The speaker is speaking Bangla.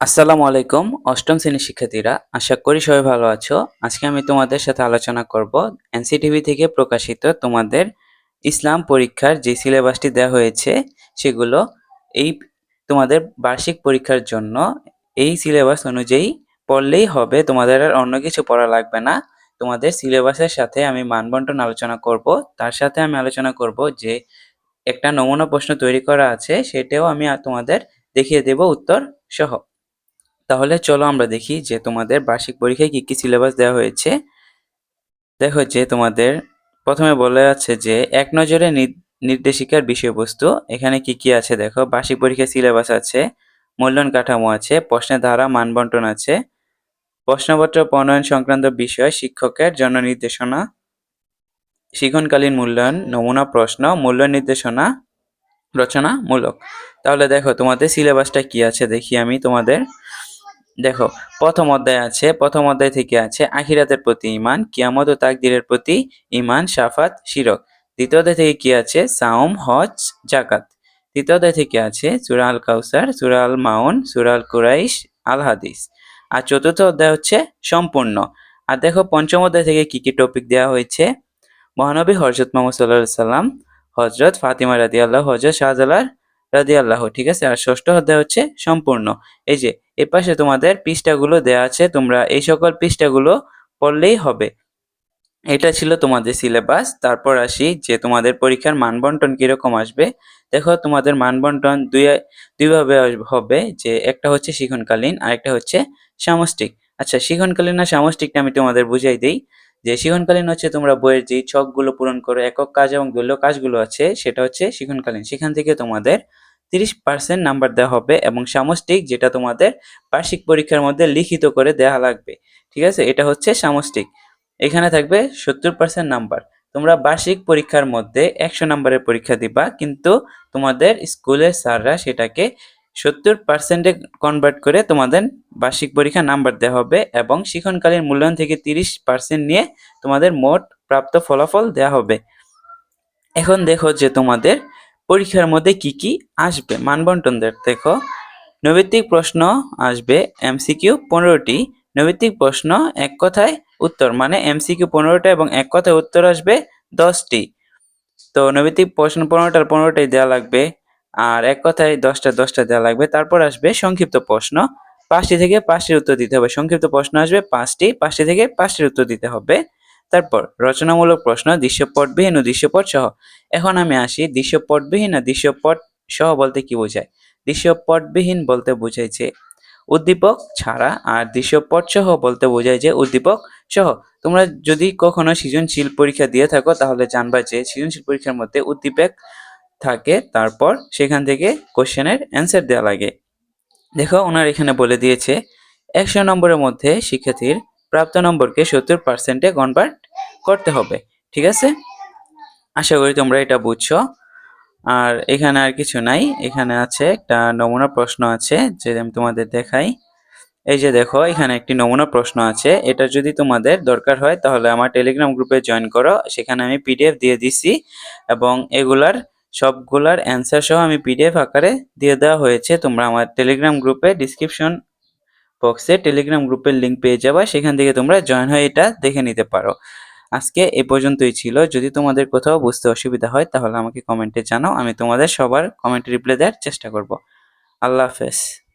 আসসালামু আলাইকুম, অষ্টম শ্রেণির শিক্ষার্থীরা, আশা করি সবাই ভালো আছো। আজকে আমি তোমাদের সাথে আলোচনা করব এনসিটিভি থেকে প্রকাশিত তোমাদের ইসলাম পরীক্ষার যে সিলেবাসটি দেওয়া হয়েছে, সেগুলো এই তোমাদের বার্ষিক পরীক্ষার জন্য এই সিলেবাস অনুযায়ী পড়লেই হবে। তোমাদের আর অন্য কিছু পড়া লাগবে না। তোমাদের সিলেবাসের সাথে আমি মানবন্টন আলোচনা করব। তার সাথে আমি আলোচনা করব যে একটা নমুনা প্রশ্ন তৈরি করা আছে, সেটাও আমি তোমাদের দেখিয়ে দেব উত্তর সহ। তাহলে চলো আমরা দেখি যে তোমাদের বার্ষিক পরীক্ষায় কি কি সিলেবাস দেওয়া হয়েছে। দেখো যে তোমাদের প্রথমে বলা আছে যে এক নজরে নির্দেশিকার বিষয়বস্তু, এখানে কি কি আছে দেখো, বার্ষিক পরীক্ষার সিলেবাস আছে মূল্যায়ন কাঠামো আছে, প্রশ্নের ধারা মানবন্টন আছে, প্রশ্নপত্র, প্রণয়ন সংক্রান্ত বিষয়, শিক্ষকের জন্য নির্দেশনা শিক্ষণকালীন মূল্যায়ন নমুনা প্রশ্ন মূল্য নির্দেশনা, রচনামূলক। তাহলে দেখো তোমাদের সিলেবাসটা কি আছে দেখি আমি তোমাদের। দেখো, প্রথম অধ্যায় আছে, প্রথম অধ্যায় থেকে আছে, আখিরাতের প্রতি ইমান কিয়ামত ও তাকদিরের প্রতি ইমান শাফাত, শিরক। দ্বিতীয় অধ্যায় থেকে কি আছে? সাওম, হজ জাকাত তৃতীয় অধ্যায় থেকে আছে সুরা আল কাউসার সুরা আল মাউন সুরা আল কুরাইশ আল হাদিস আর চতুর্থ অধ্যায় হচ্ছে সম্পূর্ণ। আর দেখো, পঞ্চম অধ্যায় থেকে কি কি টপিক দেওয়া হয়েছে? মহানবী হজরত মোহাম্মদ সাল্লাহ সাল্লাম হজরত ফাতিমা রাদি আল্লাহ হজরত শাহজালাল রাদি আল্লাহ ঠিক আছে? আর ষষ্ঠ অধ্যায় হচ্ছে সম্পূর্ণ। এই যে এ পাশে তোমাদের পৃষ্ঠাগুলো দেয়া আছে, তোমরা এই সকল পৃষ্ঠাগুলো পড়লেই হবে। এটা ছিল তোমাদের সিলেবাস তারপর আসি যে তোমাদের পরীক্ষার মানবন্টন কীরকম আসবে। দেখো, তোমাদের মানবন্টন দুই, দুইভাবে হবে যে একটা হচ্ছে শিখনকালীন আর একটা হচ্ছে সামষ্টিক। আচ্ছা শিখনকালীন আর সামষ্টিকটা আমি তোমাদের বুঝাই দিই। যে শিখনকালীন হচ্ছে তোমরা বইয়ের যে ছকগুলো পূরণ করো, একক কাজ এবং দলীয় কাজগুলো আছে, সেটা হচ্ছে শিখনকালীন। সেখান থেকে তোমাদের তিরিশ পার্সেন্ট নাম্বার দেওয়া হবে এবং সামষ্টিক যেটা তোমাদের বার্ষিক পরীক্ষার মধ্যে লিখিত করে দেওয়া লাগবে। ঠিক আছে? এটা হচ্ছে সামষ্টিক। এখানে থাকবে সত্তর পার্সেন্ট নাম্বার তোমরা বার্ষিক পরীক্ষার মধ্যে একশো নাম্বারের পরীক্ষা দিবা, কিন্তু তোমাদের স্কুলের স্যাররা সেটাকে সত্তর পার্সেন্টে কনভার্ট করে তোমাদের বার্ষিক পরীক্ষা নাম্বার দেওয়া হবে এবং শিক্ষণকালীন মূল্যায়ন থেকে তিরিশ পার্সেন্ট নিয়ে তোমাদের মোট প্রাপ্ত ফলাফল দেওয়া হবে। এখন দেখো যে তোমাদের পরীক্ষার মধ্যে কি কি আসবে? মানবন্টন দে- দেখো। নৈবিত্তিক প্রশ্ন আসবে এমসিকিউ পনেরোটি। নৈবিত্তিক প্রশ্ন এক কথায় উত্তর মানে এমসিকিউ পনেরোটা এবং এক কথায় উত্তর আসবে দশটি। তো নৈবিত্তিক প্রশ্ন পনেরোটার পনেরোটাই দেওয়া লাগবে, আর এক কথায় দশটা দশটা দেওয়া লাগবে। তারপর আসবে সংক্ষিপ্ত প্রশ্ন। পাঁচটি থেকে পাঁচটির উত্তর দিতে হবে। সংক্ষিপ্ত প্রশ্ন আসবে পাঁচটি পাঁচটি থেকে পাঁচটির উত্তর দিতে হবে। তারপর রচনামূলক প্রশ্ন দৃশ্যপটবিহীন ও দৃশ্যপট সহ। এখন আমি আসি দৃশ্যপটবিহীন আর দৃশ্যপট সহ বলতে কি বোঝায়? দৃশ্যপটবিহীন বলতে বোঝায় যে উদ্দীপক ছাড়া আর দৃশ্যপট সহ বলতে বোঝায় যে উদ্দীপক সহ। তোমরা যদি কখনো সৃজনশীল পরীক্ষা দিয়ে থাকো তাহলে জানবা যে সৃজনশীল পরীক্ষার মধ্যে উদ্দীপক থাকে, তারপর সেখান থেকে কোশ্চেনের অ্যান্সার দেওয়া লাগে। দেখো, ওনার এখানে বলে দিয়েছে, একশো নম্বরের মধ্যে শিক্ষার্থীর প্রাপ্ত নম্বরকে সত্তর পার্সেন্টে কনভার্ট করতে হবে, ঠিক আছে? আশা করি তোমরা এটা বুঝছ। আর এখানে আর কিছু নাই, এখানে আছে একটা নমুনা প্রশ্ন আছে, যে আমি তোমাদের দেখাই। এই যে দেখো, এখানে একটি নমুনা প্রশ্ন আছে, এটা যদি তোমাদের দরকার হয়, তাহলে আমার টেলিগ্রাম গ্রুপে জয়েন করো, সেখানে আমি পিডিএফ দিয়ে দিছি, এবং এগুলার সবগুলার অ্যান্সার সহ আমি পিডিএফ আকারে দিয়ে দেওয়া হয়েছে। তোমরা আমার টেলিগ্রাম গ্রুপে ডিসক্রিপশন বক্সে টেলিগ্রাম গ্রুপের লিংক পেয়ে যাবা, সেখান থেকে তোমরা জয়েন হয়ে এটা দেখে নিতে পারো। আজকে এ পর্যন্তই ছিল। যদি তোমাদের কোথাও বুঝতে অসুবিধা হয়, তাহলে আমাকে কমেন্টে জানাও। আমি তোমাদের সবার কমেন্ট রিপ্লাই দেওয়ার চেষ্টা করব। আল্লাহ হাফেজ।